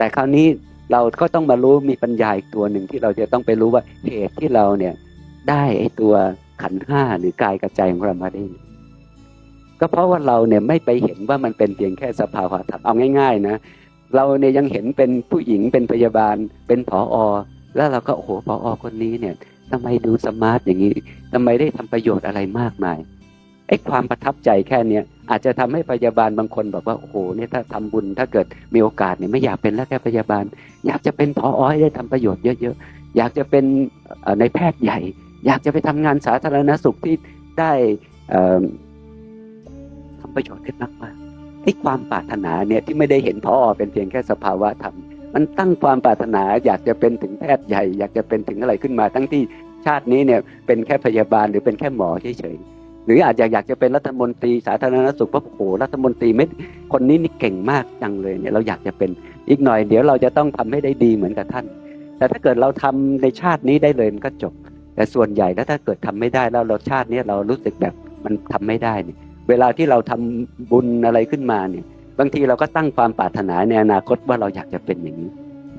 แต่คราวนี้เราก็ต้องมารู้มีปัญญาอีกตัวหนึ่งที่เราจะต้องไปรู้ว่าเหตุที่เราเนี่ยได้ไอ้ตัวขันห้าหรือกายกับใจของเรามาได้ก็เพราะว่าเราเนี่ยไม่ไปเห็นว่ามันเป็นเพียงแค่สภาวะธรรมเอาง่าย ๆ นะ เราเนี่ยยังเห็นเป็นผู้หญิงเป็นพยาบาลเป็นผออแล้วเราก็โอ้โหผออคนนี้เนี่ยทำไมดูสมาร์ทอย่างนี้ทำไมได้ทำประโยชน์อะไรมากมาย ไอ้ความประทับใจแค่เนี้ยอาจจะทำให้พยาบาลบางคนบอกว่าโอ้โหเนี่ยถ้าทำบุญถ้าเกิดมีโอกาสเนี่ยไม่อยากเป็นแล้วแค่พยาบาล อยากจะเป็นผออให้ได้ทำประโยชน์เยอะๆอยากจะเป็นในแพทย์ใหญ่ อยากจะไปทำงานสาธารณสุขที่ได้ทำประโยชน์ได้มากมากไอ้ความปรารถนาเนี่ยที่ไม่ได้เห็นพอเป็นเพียงแค่สภาวะธรรมมันตั้งความปรารถนาอยากจะเป็นถึงแพทย์ใหญ่ อยากจะเป็นถึงอะไรขึ้นมา ทั้งที่ชาตินี้เนี่ยเป็นแค่พยาบาลหรือเป็นแค่หมอเฉยๆ หรืออาจจะอยากจะเป็นรัฐมนตรีสาธารณสุขเพราะโอ้โหรัฐมนตรีไม่คนนี้นี่เก่งมากจังเลยเนี่ยเราอยากจะเป็นอีกหน่อย เดี๋ยวเราจะต้องทำให้ได้ดีเหมือนกับท่าน แต่ถ้าเกิดเราทำในชาตินี้ได้เลยมันก็จบ แต่ส่วนใหญ่แล้วถ้าเกิดทำไม่ได้แล้วเราชาตินี้เรารู้สึกแบบมันทำไม่ได้เนี่ยเวลาที่เราทำบุญอะไรขึ้นมาเนี่ยบางทีเราก็ตั้งความปรารถนาในอนาคตว่าเราอยากจะเป็นอย่างนี้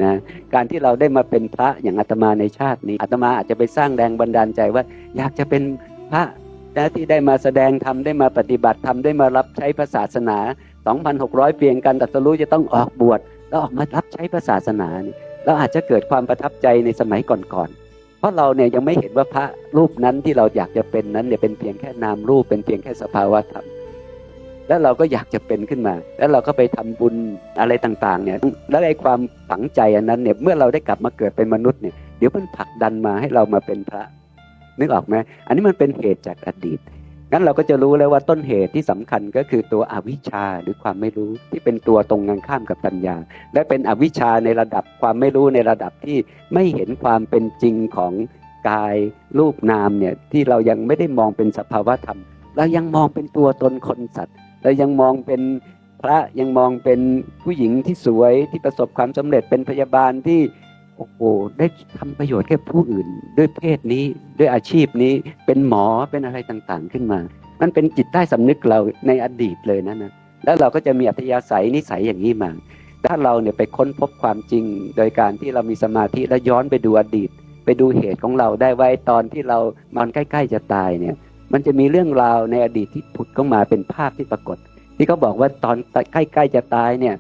นะการที่เราได้มาเป็นพระอย่างอาตมาในชาตินี้อาตมาอาจจะไปสร้างแรงบันดาลใจว่า อยากจะเป็นพระ นะที่ได้มาแสดงธรรมได้มาปฏิบัติธรรมได้มารับใช้พระศาสนา 2,600 เปียงกันตัสรู้จะต้องออกบวชแล้วออกมารับใช้พระศาสนานี่เราอาจจะเกิดความประทับใจในสมัยก่อนๆ เพราะเราเนี่ยยังไม่เห็นว่าพระรูปนั้นที่เราอยากจะเป็นนั้นเนี่ยเป็นเพียงแค่นามรูปเป็นเพียงแค่สภาวะธรรมแล้วเราก็อยากจะเป็นขึ้นมา แล้วเราก็ไปทำบุญอะไรต่างๆเนี่ยแล้วไอ้ความฝังใจอันนั้นเนี่ยเมื่อเราได้กลับมาเกิดเป็นมนุษย์เนี่ยเดี๋ยวมันผลักดันมาให้เรามาเป็นพระ นึกออกไหมอันนี้มันเป็นเหตุจากอดีตงั้นเราก็จะรู้แล้วว่าต้นเหตุที่สำคัญก็คือตัวอวิชชาหรือความไม่รู้ที่เป็นตัวตรงกันข้ามกับปัญญา และเป็นอวิชชาในระดับความไม่รู้ในระดับที่ไม่เห็นความเป็นจริงของกายรูปนามเนี่ยที่เรายังไม่ได้มองเป็นสภาวะธรรม เรายังมองเป็นตัวตนคนสัตว์ เรายังมองเป็นพระยังมองเป็นผู้หญิงที่สวยที่ประสบความสำเร็จเป็นพยาบาลที่ โอ้โหได้ทำประโยชน์แก่ผู้อื่น ด้วยเพศนี้ด้วยอาชีพนี้เป็นหมอเป็นอะไรต่างๆขึ้นมา มันเป็นจิตใต้สำนึกเราในอดีตเลยนะนะแล้วเราก็จะมีอัธยาศัยนิสัยอย่างนี้มาถ้าเราเนี่ยไปค้นพบความจริง โดยการที่เรามีสมาธิแล้วย้อนไปดูอดีต ไปดูเหตุของเราได้ไว้ตอนที่เรามันใกล้ ๆ จะตายเนี่ย มันจะมีเรื่องราวในอดีตที่ผุดเข้ามาเป็นภาพที่ปรากฏ ที่เขาบอกว่าตอนใกล้ ๆ จะตายเนี่ย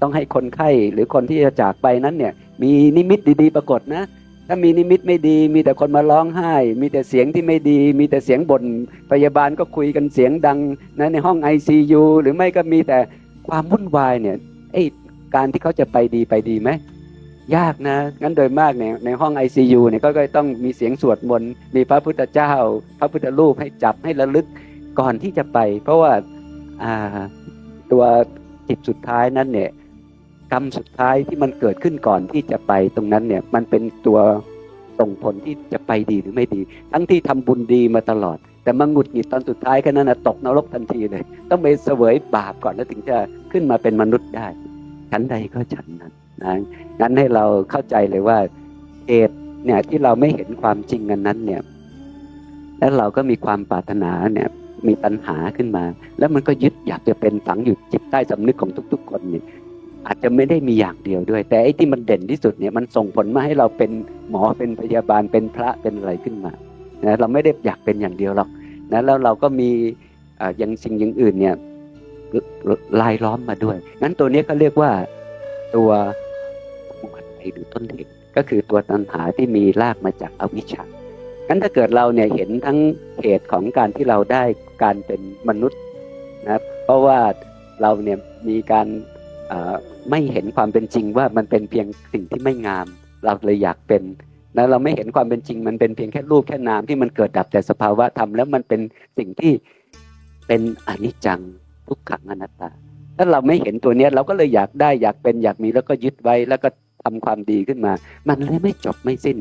ต้องให้คนไข้หรือคนที่จะจากไปนั้นเนี่ย มีนิมิตดีๆ ปรากฏนะ ถ้ามีนิมิตไม่ดี มีแต่คนมาร้องไห้ มีแต่เสียงที่ไม่ดี มีแต่เสียงบ่นพยาบาลก็คุยกันเสียงดังนะในห้อง ICU หรือไม่ก็มีแต่ความวุ่นวายเนี่ยไอ้การที่เขาจะไปดีไปดีไหมยากนะ งั้นโดยมากเนี่ยในห้อง ICU เนี่ยก็ต้องมีเสียงสวดมนต์มีพระพุทธเจ้า พระพุทธรูปให้จับให้ระลึกก่อนที่จะไป เพราะว่าตัวจิตสุดท้ายนั้นเนี่ย กรรมสุดท้ายที่มันเกิดขึ้นก่อนที่จะไปตรงนั้นเนี่ยมันเป็นตัวส่งผลที่จะไปดีหรือไม่ดี ทั้งที่ทำบุญดีมาตลอด แต่มาหงุดหงิดตอนสุดท้ายแค่นั้นนะตกนรกทันทีเลย ต้องไปเสวยบาปก่อนแล้วถึงจะขึ้นมาเป็นมนุษย์ได้ฉันใดก็ฉันนั้นนะงั้นให้เราเข้าใจเลยว่าเหตุเนี่ยที่เราไม่เห็นความจริงกันนั้นเนี่ยแล้วเราก็มีความปรารถนาเนี่ยมีปัญหาขึ้นมา แล้วมันก็ยึดอยากจะเป็นฝังอยู่จิตใต้สำนึกของทุก ๆ คนเนี่ย อาจจะไม่ได้มีอย่างเดียวด้วย แต่ไอ้ที่มันเด่นที่สุดเนี่ยมันส่งผลมาให้เราเป็นหมอเป็นพยาบาลเป็นพระเป็นอะไรขึ้นมานะเราไม่ได้อยากเป็นอย่างเดียวหรอกนะแล้วเราก็มีอย่างสิ่งอย่างอื่นเนี่ยลายล้อมมาด้วยงั้นตัวนี้ก็เรียกว่าตัวมุทัยหรือต้นเหตุก็คือตัวตัณหาที่มีรากมาจากอวิชชางั้นถ้าเกิดเราเนี่ยเห็นทั้งเหตุของการที่เราได้การเป็นมนุษย์นะเพราะว่าเราเนี่ยมีการ ไม่เห็นความเป็นจริงว่ามันเป็นเพียงสิ่งที่ไม่งาม เราเลยอยากเป็นแล้วเราไม่เห็นความเป็นจริง มันเป็นเพียงแค่รูปแค่นามที่มันเกิดดับแต่สภาวะธรรมแล้วมันเป็นสิ่งที่เป็นอนิจจังทุกขังอนัตตา ถ้าเราไม่เห็นตัวเนี้ยเราก็เลยอยากได้อยากเป็นอยากมีแล้วก็ยึดไว้แล้วก็ทำความดีขึ้นมา มันเลยไม่จบไม่สิ้น